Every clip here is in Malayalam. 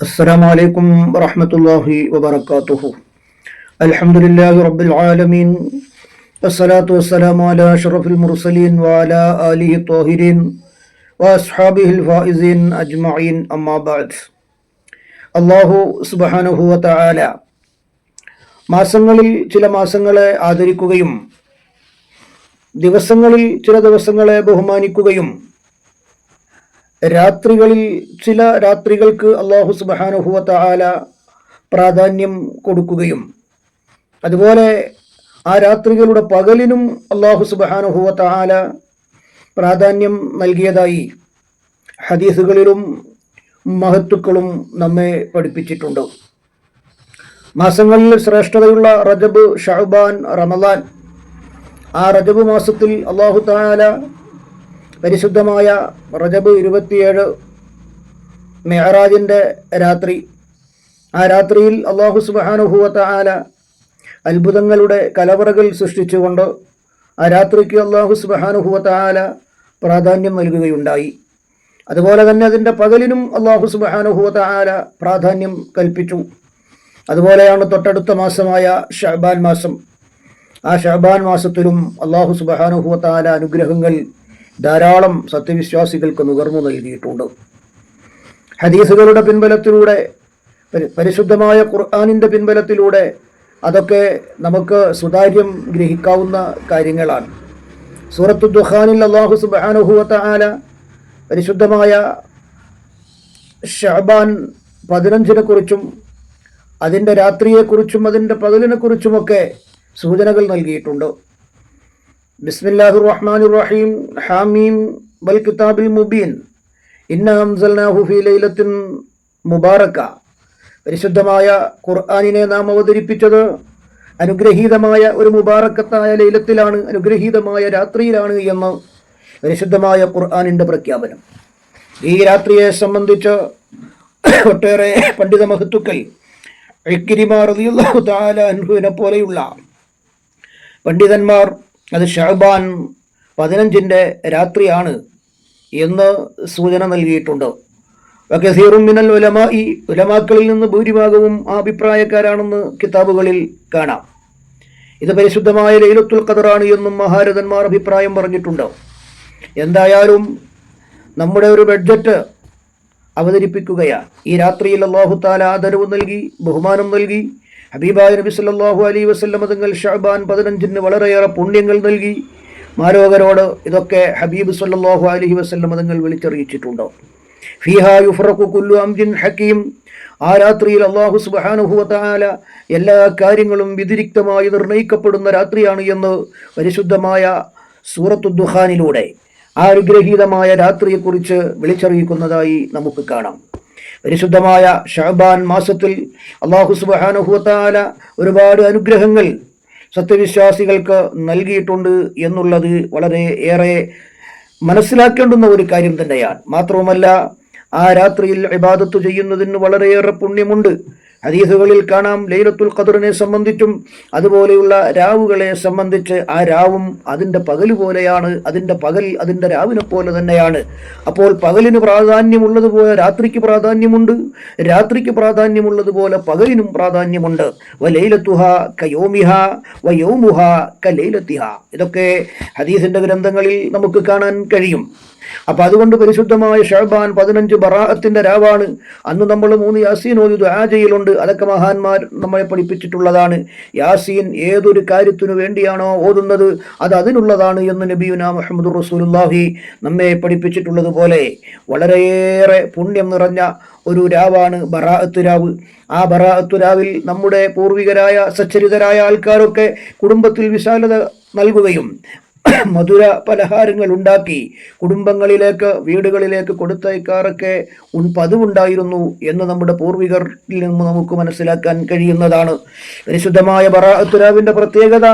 السلام عليكم ورحمة الله وبركاته الحمد لله رب العالمين والصلاة والسلام على أشرف المرسلين وعلى آله الطاهرين وأصحابه الفائزين أجمعين أما بعد അള്ളാഹു സുബാനുഹു വതആല മാസങ്ങളിൽ ചില മാസങ്ങളെ ആദരിക്കുകയും ദിവസങ്ങളിൽ ചില ദിവസങ്ങളെ ബഹുമാനിക്കുകയും രാത്രികളിൽ ചില രാത്രികൾക്ക് അള്ളാഹു സുബാനുഹുവത്ത ആല പ്രാധാന്യം കൊടുക്കുകയും അതുപോലെ ആ രാത്രികളുടെ പകലിനും അള്ളാഹു സുബാനുഹുവത്ത ആല പ്രാധാന്യം നൽകിയതായി ഹദീസുകളിലും മഹത്തുക്കളും നമ്മെ പഠിപ്പിച്ചിട്ടുണ്ട്. മാസങ്ങളിൽ ശ്രേഷ്ഠതയുള്ള റജബ് ഷഹബാൻ റമദാൻ ആ റജബ് മാസത്തിൽ അള്ളാഹു താല പരിശുദ്ധമായ റജബ് ഇരുപത്തിയേഴ് മെഹറാജിന്റെ രാത്രി. ആ രാത്രിയിൽ അള്ളാഹു സുബാനുഭൂവത്ത ആല അത്ഭുതങ്ങളുടെ കലവറകൾ സൃഷ്ടിച്ചുകൊണ്ട് ആ രാത്രിക്ക് അള്ളാഹു സുബാനുഭൂവത്ത ആല പ്രാധാന്യം നൽകുകയുണ്ടായി. അതുപോലെ തന്നെ അതിന്റെ പകലിനും അള്ളാഹു സുബാനുഭൂവത്ത ആല പ്രാധാന്യം കൽപ്പിച്ചു. അതുപോലെയാണ് തൊട്ടടുത്ത മാസമായ ഷഹബാൻ മാസം. ആ ഷഹബാൻ മാസത്തിലും അള്ളാഹു സുബാനുഭൂവത്ത ആല അനുഗ്രഹങ്ങൾ ധാരാളം സത്യവിശ്വാസികൾക്ക് നുകർന്നു നൽകിയിട്ടുണ്ട്. ഹദീസുകളുടെ പിൻബലത്തിലൂടെ പരിശുദ്ധമായ ഖുർആാനിന്റെ പിൻബലത്തിലൂടെ അതൊക്കെ നമുക്ക് സുതാര്യം ഗ്രഹിക്കാവുന്ന കാര്യങ്ങളാണ്. സൂറത്തു ദുഹാനിൽ അള്ളാഹു സുബാനുഹുവത്ത ആല പരിശുദ്ധമായ ഷഹബാൻ പതിനഞ്ചിനെ കുറിച്ചും അതിന്റെ രാത്രിയെക്കുറിച്ചും അതിന്റെ പകലിനെക്കുറിച്ചുമൊക്കെ സൂചനകൾ നൽകിയിട്ടുണ്ട്. ബിസ്മില്ലാഹിർ റഹ്മാനിർ റഹീം ഹാമീം ബൽ കിതാബിൽ മുബീൻ. ഇന്ന അംസൽനാഹു ഫീ ലൈലത്തിൻ മുബാറക്ക. പരിശുദ്ധമായ ഖുർആാനിനെ നാം അവതരിപ്പിച്ചത് അനുഗ്രഹീതമായ ഒരു മുബാറക്കത്തായ ലൈലത്തിലാണ് അനുഗ്രഹീതമായ രാത്രിയിലാണ് എന്ന് പരിശുദ്ധമായ ഖുർആാനിന്റെ പ്രഖ്യാപനം. ഈ രാത്രിയെ സംബന്ധിച്ച് ഒട്ടേറെ പണ്ഡിത മഹത്തുക്കൾ ഇക്കിരിമ റതിയുള്ള താല പോലെയുള്ള പണ്ഡിതന്മാർ അത് ഷഹബാൻ പതിനഞ്ചിന്റെ രാത്രിയാണ് എന്ന് സൂചന നൽകിയിട്ടുണ്ട്. കസീറും മിനൽ ഉലമ ഈ ഉലമാക്കളിൽ നിന്ന് ഭൂരിഭാഗവും അഭിപ്രായക്കാരാണെന്ന് കിതാബുകളിൽ കാണാം. ഇത് പരിശുദ്ധമായ ലൈലത്തുൽ ഖദറാണ് എന്നും മഹാരഥന്മാർ അഭിപ്രായം പറഞ്ഞിട്ടുണ്ട്. എന്തായാലും നമ്മുടെ ഒരു ബഡ്ജറ്റ് അവതരിപ്പിക്കുകയാണ്. ഈ രാത്രിയിൽ അള്ളാഹു താല ആദരവ് നൽകി ബഹുമാനം നൽകി ഹബീബായ നബി സല്ലാഹു അലൈഹി വസല്ലം തങ്ങൾ ഷഹബാൻ പതിനഞ്ചിന് വളരെയേറെ പുണ്യങ്ങൾ നൽകി. മാരോകരോട് ഇതൊക്കെ ഹബീബ് സല്ലാഹു അലഹി വസല്ലം തങ്ങൾ വിളിച്ചറിയിച്ചിട്ടുണ്ട്. ഹക്കീം. ആ രാത്രിയിൽ അള്ളാഹു സുബ്ഹാനഹു വതആല എല്ലാ കാര്യങ്ങളും വ്യതിരിക്തമായി നിർണയിക്കപ്പെടുന്ന രാത്രിയാണ് എന്ന് പരിശുദ്ധമായ സൂറത്തു ദുഹാനിലൂടെ ആ അനുഗ്രഹീതമായ രാത്രിയെക്കുറിച്ച് വിളിച്ചറിയിക്കുന്നതായി നമുക്ക് കാണാം. പരിശുദ്ധമായ ഷഹബാൻ മാസത്തിൽ അള്ളാഹു സുബാനുഹൂത്താല ഒരുപാട് അനുഗ്രഹങ്ങൾ സത്യവിശ്വാസികൾക്ക് നൽകിയിട്ടുണ്ട് എന്നുള്ളത് വളരെ ഏറെ മനസ്സിലാക്കേണ്ടുന്ന ഒരു കാര്യം തന്നെയാണ്. മാത്രവുമല്ല ആ രാത്രിയിൽ ഇബാദത്ത് ചെയ്യുന്നതിന് വളരെയേറെ പുണ്യമുണ്ട്. ഹദീസുകളിൽ കാണാം ലൈലത്തുൽ ഖദറിനെ സംബന്ധിച്ചും അതുപോലെയുള്ള രാവുകളെ സംബന്ധിച്ച് ആ രാവും അതിന്റെ പകൽ പോലെയാണ് അതിന്റെ പകൽ അതിന്റെ രാവിനെ പോലെ തന്നെയാണ്. അപ്പോൾ പകലിന് പ്രാധാന്യമുള്ളതുപോലെ രാത്രിക്ക് പ്രാധാന്യമുണ്ട് രാത്രിക്ക് പ്രാധാന്യമുള്ളതുപോലെ പകലിനും പ്രാധാന്യമുണ്ട്. വ ലൈലത്തുഹ കയോമിഹ വ യൗമുഹ ക ലൈലത്തിഹ. ഇതൊക്കെ ഹദീസിന്റെ ഗ്രന്ഥങ്ങളിൽ നമുക്ക് കാണാൻ കഴിയും. അപ്പൊ അതുകൊണ്ട് പരിശുദ്ധമായ ഷഹബാൻ പതിനഞ്ച് ബറാഅത്തിന്റെ രാവാണ്. അന്ന് നമ്മൾ മൂന്ന് യാസീൻ ഓതി ദുആ ചെയ്യലുണ്ട്. അതൊക്കെ മഹാന്മാർ നമ്മളെ പഠിപ്പിച്ചിട്ടുള്ളതാണ്. യാസീൻ ഏതൊരു കാര്യത്തിനു വേണ്ടിയാണോ ഓതുന്നത്? അത് അതിനുള്ളതാണ് എന്ന് നബിയുന മുഹമ്മദ് റസൂലുല്ലാഹി നമ്മെ പഠിപ്പിച്ചിട്ടുള്ളതുപോലെ. വളരെയേറെ പുണ്യം നിറഞ്ഞ ഒരു രാവാണ് ബറാഅത്ത് രാവ്. ആ ബറാഅത്ത് രാവിൽ നമ്മുടെ പൂർവികരായ സച്ചരിതരായ ആൾക്കാരൊക്കെ കുടുംബത്തിൽ വിശാലത നൽകുകയും മധുര പലഹാരങ്ങൾ ഉണ്ടാക്കി കുടുംബങ്ങളിലേക്ക് വീടുകളിലേക്ക് കൊടുത്തയക്കാറൊക്കെ പതിവുണ്ടായിരുന്നു എന്ന് നമ്മുടെ പൂർവികരിൽ നിന്ന് നമുക്ക് മനസ്സിലാക്കാൻ കഴിയുന്നതാണ്. പരിശുദ്ധമായ ബറാത്തുരാവിന്റെ പ്രത്യേകത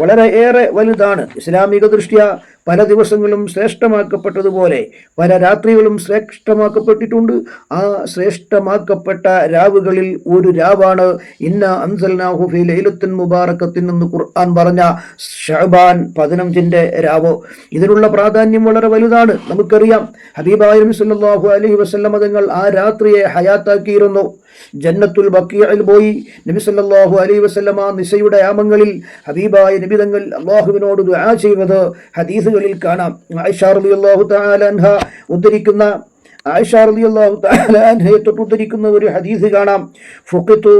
വളരെ ഏറെ വലുതാണ്. ഇസ്ലാമിക ദൃഷ്ട്യ പല ദിവസങ്ങളും ശ്രേഷ്ഠമാക്കപ്പെട്ടതുപോലെ പല രാത്രികളും ശ്രേഷ്ഠമാക്കപ്പെട്ടിട്ടുണ്ട്. ആ ശ്രേഷ്ഠമാക്കപ്പെട്ട രാവുകളിൽ ഒരു രാവാണ്. ഇന്ന അൻസൽനാഹുഫി ലൈലത്തിൻ നിന്ന് എന്ന് ഖുർആൻ പറഞ്ഞ ഷഹബാൻ പതിനഞ്ചിന്റെ രാവ്. ഇതിനുള്ള പ്രാധാന്യം വളരെ വലുതാണ്. നമുക്കറിയാം ഹബീബായ സല്ലാഹു അലൈഹി വസല്ലമ തങ്ങൾ ആ രാത്രിയെ ഹയാത്താക്കിയിരുന്നു. ജന്നത്തുൽ ബക്കിയയിൽ പോയി. നബി സല്ലാഹു അലൈ വസ്ലമ നിസയുടെ ആമങ്ങളിൽ ഹബീബായ നബി തങ്ങൾ അള്ളാഹുവിനോട് ദുആ ചെയ്യുന്നത് ഹദീസുകളിൽ കാണാം. ഉദ്ധരിക്കുന്ന ആയിഷ റളിയല്ലാഹു തആല അൻഹയെ തൊട്ടുദ്ധരിക്കുന്ന ഒരു ഹദീസ് കാണാം. ഫുഖിത്തു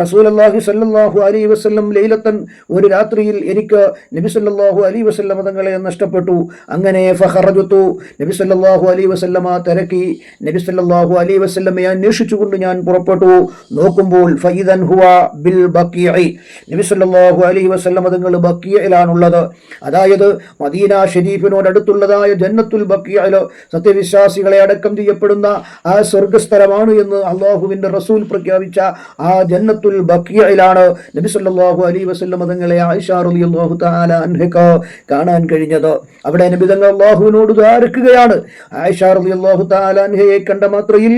റസൂലുള്ളാഹി സ്വല്ലല്ലാഹു അലൈഹി വസല്ലം ലൈലത്തൻ ഒരു രാത്രിയിൽ എനിക്ക് നബി സല്ലല്ലാഹു അലൈഹി വസല്ലം തങ്ങളെ നഷ്ടപ്പെട്ടു. അങ്ങനെ ഫഖറജതു നബി സല്ലല്ലാഹു അലൈഹി വസല്ലമ തിരക്കി നബി സല്ലല്ലാഹു അലൈഹി വസല്ലമയെ അന്വേഷിച്ചുകൊണ്ട് ഞാൻ പുറപ്പെട്ടു. നോക്കുമ്പോൾ ഫൈദൻ ഹുവ ബിൽ ബക്കിഇ നബി സല്ലല്ലാഹു അലൈഹി വസല്ലമ തങ്ങൾ ബക്കിയിലാണുള്ളത് അതായത് മദീന ഷരീഫിനോടടുത്തുള്ളതായ ജന്നത്തുൽ ബക്കിയിൽ സത്യവിശ്വാസികളെ അടക്കം ചെയ്യപ്പെടുന്ന ആ സ്വർഗസ്ഥലമാണ് എന്ന് അള്ളാഹുവിന്റെ റസൂൽ പ്രഖ്യാപിച്ച ആ ജന്നത്തുൽ ബക്കിയയിലാണ് നബി സല്ലല്ലാഹു അലൈഹി വസല്ലമ തങ്ങളെ ആയിഷ റളിയല്ലാഹു തആല അൻഹയ്ക്ക് കാണാൻ കഴിഞ്ഞത്. അവിടെ നബി തങ്ങൾ അള്ളാഹുവിനോട് ധാരക്കുകയാണ് ആയിഷ റളിയല്ലാഹു തആല അൻഹയെ കണ്ട മാത്രയിൽ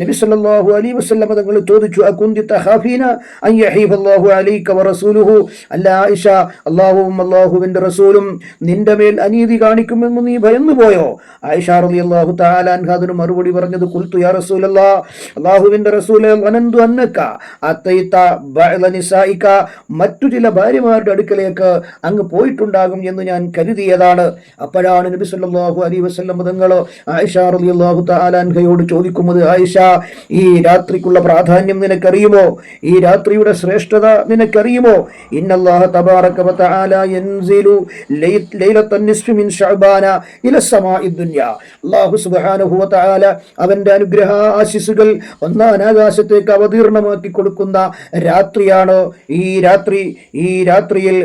നബി സല്ലല്ലാഹു അലൈഹി വസല്ലമ തങ്ങൾ ചോദിച്ചു അക്കുന്തി തഹാഫീന അയ്യഹീഫല്ലാഹു അലൈക വറസൂലുഹു അല്ല ആയിഷ അള്ളാഹുവും അള്ളാഹുവിന്റെ റസൂലും നിന്റെ മേൽ അനീതി കാണിക്കുമെന്ന് നീ ഭയന്നു പോയോ ആയിഷ അൻഹ അതിന് മറുപടി പറഞ്ഞത് കുൽത്തു യാ റസൂലല്ല അള്ളാഹുവിന്റെ റസൂലെ വനന്തു അന്നക്ക അത്തൈത്ത ബഅദ നിസായിക മറ്റു ചില ഭാര്യമാരുടെ അടുക്കലേക്ക് അങ്ങ് പോയിട്ടുണ്ടാകും എന്ന് ഞാൻ കരുതിയതാണ്. അപ്പോഴാണ് നബി സല്ലല്ലാഹു അലൈഹി വസല്ലം തങ്ങൾ ആയിഷ റളിയല്ലാഹു തആല അൻഹയോട് ചോദിക്കുന്നത് ആയിഷ ഈ രാത്രിക്കുള്ള പ്രാധാന്യം നിനക്കറിയുമോ? ഈ രാത്രിയുടെ ശ്രേഷ്ഠത നിനക്കറിയുമോ? ഇന്നല്ലാഹ തബാറക വ തആല യൻസിലു ലൈലത്തൻ നിസ്ഫി മിൻ ശഅബാന ഇല സമാഇദ് ദുനിയ. അല്ലാഹു സുബ്ഹാനഹു വ അവന്റെ അനുഗ്രഹ ആശിസുകൾ ഒന്നാം ആകാശത്തേക്ക് അവതീർണമാക്കി കൊടുക്കുന്ന രാത്രിയാണ് ഈ രാത്രി ഈ രാത്രിയിൽ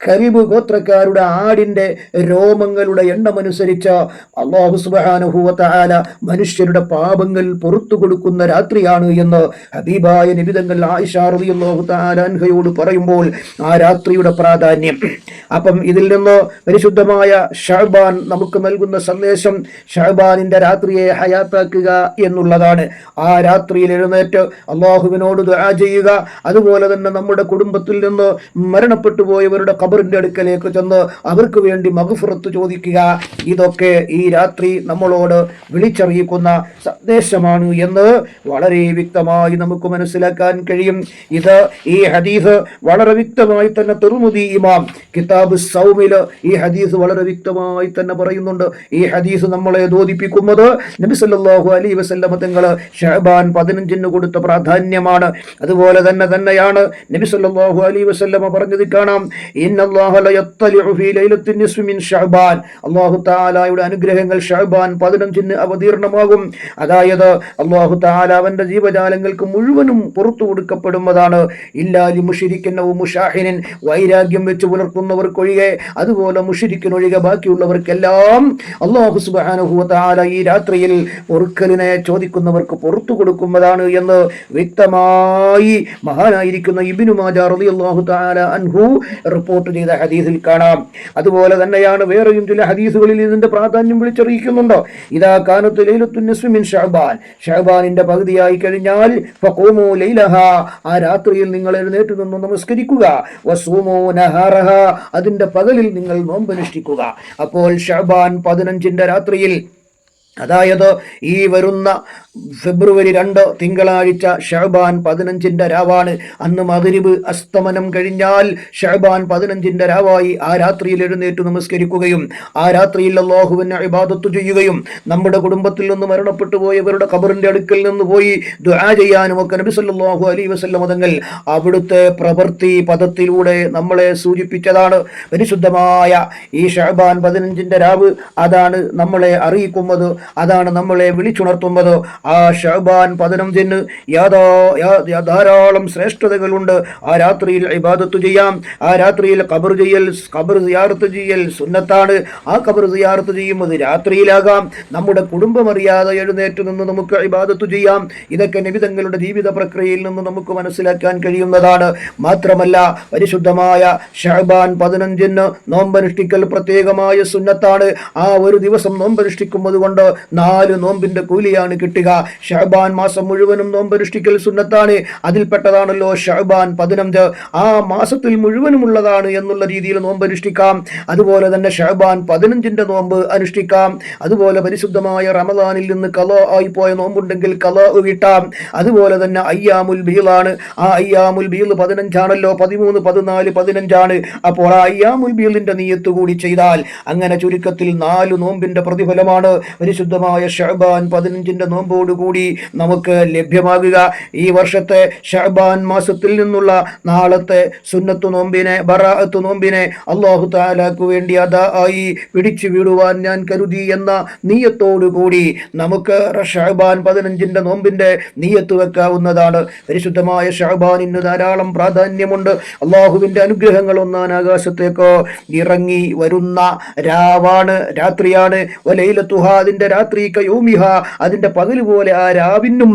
കരിബ് ഗോത്രക്കാരുടെ ആടിന്റെ രോമങ്ങളുടെ എണ്ണമനുസരിച്ച് അള്ളാഹു സുബാനുഭൂവത്താല മനുഷ്യരുടെ പാപങ്ങൾ പുറത്തു കൊടുക്കുന്ന രാത്രിയാണ് എന്ന് ഹബീബായ നിബിതങ്ങൾ ആയിഷാറിയാഹു താലാൻഹയോട് പറയുമ്പോൾ ആ രാത്രിയുടെ പ്രാധാന്യം. അപ്പം ഇതിൽ നിന്ന് പരിശുദ്ധമായ ഷഹബാൻ നമുക്ക് നൽകുന്ന സന്ദേശം ഷഹബാനിന്റെ രാത്രിയെ ഹയാത്താക്കുക എന്നുള്ളതാണ്. ആ രാത്രിയിൽ എഴുന്നേറ്റ് അള്ളാഹുവിനോട് ദുആ ചെയ്യുക. അതുപോലെ തന്നെ നമ്മുടെ കുടുംബത്തിൽ നിന്ന് മരണപ്പെട്ടു പോയവരുടെ ഖബറിന്റെ അടുക്കലേക്ക് ചെന്ന് അവർക്ക് വേണ്ടി മകഫുറത്ത് ചോദിക്കുക. ഇതൊക്കെ ഈ രാത്രി നമ്മളോട് വിളിച്ചറിയിക്കുന്ന സന്ദേശമാണ് എന്ന് വളരെ വ്യക്തമായി നമുക്ക് മനസ്സിലാക്കാൻ കഴിയും. ഇത് ഈ ഹദീസ് വളരെ വ്യക്തമായി തന്നെ തുറമുദി ഇമാം കിതാബ് സൗമിൽ ഈ ഹദീസ് വളരെ വ്യക്തമായി തന്നെ പറയുന്നുണ്ട്. ഈ ഹദീസ് നമ്മളെ ബോധിപ്പിക്കുന്നത് നബി സല്ലല്ലാഹു അലൈഹി വസല്ലമ തങ്ങൾ ഷഹബാൻ പതിനഞ്ചിന് കൊടുത്ത പ്രാധാന്യമാണ്. അതുപോലെ തന്നെ തന്നെയാണ് നബി സല്ലല്ലാഹു അലൈഹി വസല്ലമ പറഞ്ഞത് കാണാം. ഇന്നല്ലാഹ അല്ലാഹു തആലയുടെ അനുഗ്രഹങ്ങൾ ഷഅബാൻ പതിനഞ്ചിന് അവതീർണമാകും. അതായത് അള്ളാഹു തആല അവന്റെ ജീവജാലങ്ങൾക്ക് മുഴുവനും പുറത്തു കൊടുക്കപ്പെടുന്നതാണ്. ഇല്ലാലി മുഷിരിക്കുന്നവും മുഷാഹിനൻ വൈരാഗ്യം വെച്ച് പുലർത്തുന്നവർക്കൊഴികെ അതുപോലെ മുഷിരിക്കിനൊഴികെ ബാക്കിയുള്ളവർക്കെല്ലാം അള്ളാഹു സുബ്ഹാനഹു വ തആല ഈ രാത്രിയിൽ പൊറുക്കലിനെ ചോദിക്കുന്നവർക്ക് പുറത്തു കൊടുക്കുന്നതാണ് എന്ന് വ്യക്തമായി മഹാനായിരിക്കുന്ന ഇബ്നു മാജാർ റളിയല്ലാഹു തആല അൻഹു റിപ്പോർട്ട് ചെയ്ത ഹദീസിൽ കാണാം. അതുപോലെ തന്നെയാണ് വേറെയും ചില ഹദീസുകളിൽ ഇതിന്റെ പ്രാധാന്യം വിളിച്ചറിയിക്കുന്നുണ്ടോ? ഇതാ കാനത്ത് ലൈലത്തുൻ ഷഅബാനിന്റെ പകുതിയായി കഴിഞ്ഞാൽ ആ രാത്രിയിൽ നിങ്ങൾ എഴുന്നേറ്റ് നിന്ന് നമസ്കരിക്കുക. അതിന്റെ പകലിൽ നിങ്ങൾ നോമ്പനുഷ്ഠിക്കുക. അപ്പോൾ ഷഹബാൻ പതിനഞ്ചിന്റെ രാത്രിയിൽ അതായത് ഈ വരുന്ന ഫെബ്രുവരി രണ്ട് തിങ്കളാഴ്ച ഷഹബാൻ പതിനഞ്ചിന്റെ രാവാണ്. അന്ന് മകരിബ് അസ്തമനം കഴിഞ്ഞാൽ ഷഹബാൻ പതിനഞ്ചിന്റെ രാവായി ആ രാത്രിയിൽ എഴുന്നേറ്റ് നമസ്കരിക്കുകയും ആ രാത്രിയിൽ അള്ളാഹുവിനെ ഇബാദത്ത് ചെയ്യുകയും നമ്മുടെ കുടുംബത്തിൽ നിന്ന് മരണപ്പെട്ടു പോയവരുടെ ഖബറിന്റെ അടുക്കൽ നിന്ന് പോയി ദുആ ചെയ്യാനും ഒക്കെ നബി സല്ലല്ലാഹു അലൈഹി വസല്ലം തങ്ങൾ അവിടുത്തെ പ്രവൃത്തി പദത്തിലൂടെ നമ്മളെ സൂചിപ്പിച്ചതാണ്. പരിശുദ്ധമായ ഈ ഷഹബാൻ പതിനഞ്ചിന്റെ രാവ് അതാണ് നമ്മളെ അറിയിക്കുന്നത്. അതാണ് നമ്മളെ വിളിച്ചുണർത്തുന്നത്. ആ ഷഹബാൻ പതിനഞ്ചിന് യാതാ ധാരാളം ശ്രേഷ്ഠതകളുണ്ട്. ആ രാത്രിയിൽ ഇബാദത്ത് ചെയ്യാം. ആ രാത്രിയിൽ കബർ ചെയ്യൽ കബർ സിയാർത്ത് ചെയ്യൽ സുന്നത്താണ്. ആ കബർ സിയാർത്ത് ചെയ്യുന്നത് രാത്രിയിലാകാം. നമ്മുടെ കുടുംബം അറിയാതെ എഴുന്നേറ്റ് നിന്ന് നമുക്ക് ഇബാദത്ത് ചെയ്യാം. ഇതൊക്കെ നിബിതങ്ങളുടെ ജീവിത പ്രക്രിയയിൽ നിന്ന് നമുക്ക് മനസ്സിലാക്കാൻ കഴിയുന്നതാണ്. മാത്രമല്ല പരിശുദ്ധമായ ഷഹബാൻ പതിനഞ്ചിന് നോമ്പനുഷ്ഠിക്കൽ പ്രത്യേകമായ സുന്നത്താണ്. ആ ഒരു ദിവസം നോമ്പനുഷ്ഠിക്കുന്നത് കൊണ്ട് നാല് നോമ്പിന്റെ കൂലിയാണ് കിട്ടുക. ഷഹബാൻ മാസം മുഴുവനും നോമ്പനുഷ്ഠിക്കൽ സുന്നത്താണ്. അതിൽപ്പെട്ടതാണല്ലോ ഷഹബാൻ പതിനഞ്ച്. ആ മാസത്തിൽ മുഴുവനുമുള്ളതാണ് എന്നുള്ള രീതിയിൽ നോമ്പ് അനുഷ്ഠിക്കാം അതുപോലെ തന്നെ ഷഹബാൻ പതിനഞ്ചിന്റെ നോമ്പ് അനുഷ്ഠിക്കാം. അതുപോലെ പരിശുദ്ധമായ റമദാനിൽ നിന്ന് കല ആയിപ്പോയ നോമ്പുണ്ടെങ്കിൽ കല കിട്ടാം അതുപോലെ തന്നെ അയ്യാമുൽ ബീലാണ് ആ അയ്യാമുൽ ബീൽ പതിനഞ്ചാണല്ലോ. പതിമൂന്ന് പതിനാല് പതിനഞ്ചാണ്. അപ്പോൾ ആ അയ്യാമുൽ ബീലിന്റെ നീയത്ത് കൂടി ചെയ്താൽ അങ്ങനെ ചുരുക്കത്തിൽ നാല് നോമ്പിന്റെ പ്രതിഫലമാണ്. പരിശുദ്ധമായ ഷഹബാൻ പതിനഞ്ചിന്റെ നോമ്പോടുകൂടി നമുക്ക് ലഭ്യമാകുക. ഈ വർഷത്തെ ഷഹബാൻ മാസത്തിൽ നിന്നുള്ള നാളത്തെ സുന്നത്തു നോമ്പിനെ ബറാഅത്ത് നോമ്പിനെ അള്ളാഹു താലാക്ക് വേണ്ടി അതാ ആയി പിടിച്ചു വിടുവാൻ ഞാൻ കരുതി എന്ന നീയത്തോടുകൂടി നമുക്ക് ഷഹബാൻ പതിനഞ്ചിന്റെ നോമ്പിന്റെ നീയത്ത് വെക്കാവുന്നതാണ്. പരിശുദ്ധമായ ഷഹബാനിന് ധാരാളം പ്രാധാന്യമുണ്ട്. അള്ളാഹുവിന്റെ അനുഗ്രഹങ്ങൾ ഒന്നാൻ ആകാശത്തേക്കോ ഇറങ്ങി വരുന്ന രാവാണ് രാത്രിയാണ്. ഒലയിലെ അതിന്റെ രാത്രി കയോമിഹ അതിന്റെ പകൽ പോലെ ആ രാവിനും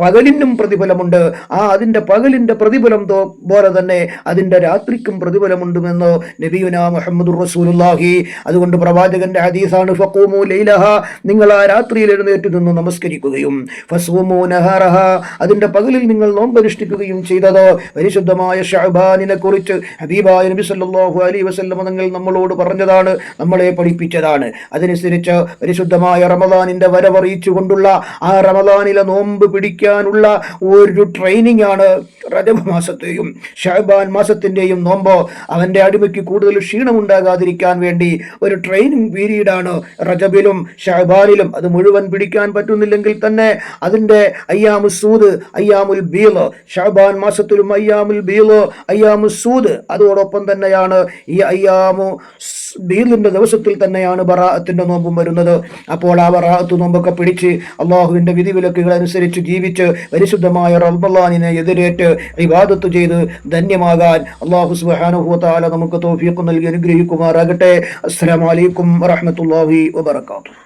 പകലിനും പ്രതിഫലമുണ്ട്. ആ അതിന്റെ പകലിന്റെ പ്രതിഫലം പോലെ തന്നെ അതിന്റെ രാത്രിക്കും പ്രതിഫലമുണ്ടുമെന്ന് നബിയുന മുഹമ്മദ് റസൂലുള്ളാഹി. അതുകൊണ്ട് പ്രവാചകന്റെ ഹദീസാണ് ഫക്കോമോ ലൈലഹ. നിങ്ങൾ ആ രാത്രിയിൽ എഴുന്നേറ്റ് നിന്ന് നമസ്കരിക്കുകയും ഫസൂമു നഹറഹ. അതിന്റെ പകലിൽ നിങ്ങൾ നോമ്പനുഷ്ഠിക്കുകയും ചെയ്തത് പരിശുദ്ധമായ ഷഹബാനിനെ കുറിച്ച് ഹബീബായ നബി സല്ലാഹു അലൈഹി വസല്ലം തങ്ങൾ നമ്മളോട് പറഞ്ഞതാണ് നമ്മളെ പഠിപ്പിച്ചതാണ്. അതനുസരിച്ച് പരിശുദ്ധമായ റമദാനിന്റെ വരവറിയിച്ചുകൊണ്ടുള്ള ആ റമദാനിലെ നോമ്പ് പിടിക്കാനുള്ള ഒരു ട്രെയിനിങ് ആണ് റജബ് മാസത്തെയും ഷഹബാൻ മാസത്തിന്റെയും നോമ്പോ. അവന്റെ അടിമയ്ക്ക് കൂടുതൽ ക്ഷീണമുണ്ടാകാതിരിക്കാൻ വേണ്ടി ഒരു ട്രെയിനിങ് പീരീഡാണ് റജബിലും ഷഹബാനിലും. അത് മുഴുവൻ പിടിക്കാൻ പറ്റുന്നില്ലെങ്കിൽ തന്നെ അതിന്റെ അയ്യാമു സൂദ് അയ്യാമുൽ ബീൽ ഷഹബാൻ മാസത്തിലും അയ്യാമുൽ ബീൽ അയ്യാമു സൂദ്. അതോടൊപ്പം തന്നെയാണ് ഈ അയ്യാമു സ് ബീലിന്റെ ദിവസത്തിൽ തന്നെയാണ് ബറാഅത്തിന്റെ നോമ്പും വരുന്നത്. അപ്പോൾ ആ ബറാഅത്ത് നോമ്പൊക്കെ പിടിച്ച് അള്ളാഹുവിന്റെ വിധിവിലക്കുകൾ അനുസരിച്ച് ജീവിച്ച് പരിശുദ്ധമായ റബ്ബല്ലാനിനെ എതിരേറ്റ് ഇബാദത്ത് ചെയ്ത് ധന്യമാകാൻ അള്ളാഹു സുബ്ഹാനഹു വതആല നമുക്ക് തൗഫീഖ് നൽകി അനുഗ്രഹിക്കുമാറാകട്ടെ. അസ്സലാമു അലൈക്കും വറഹ്മത്തുള്ളാഹി വബറകാതുഹു.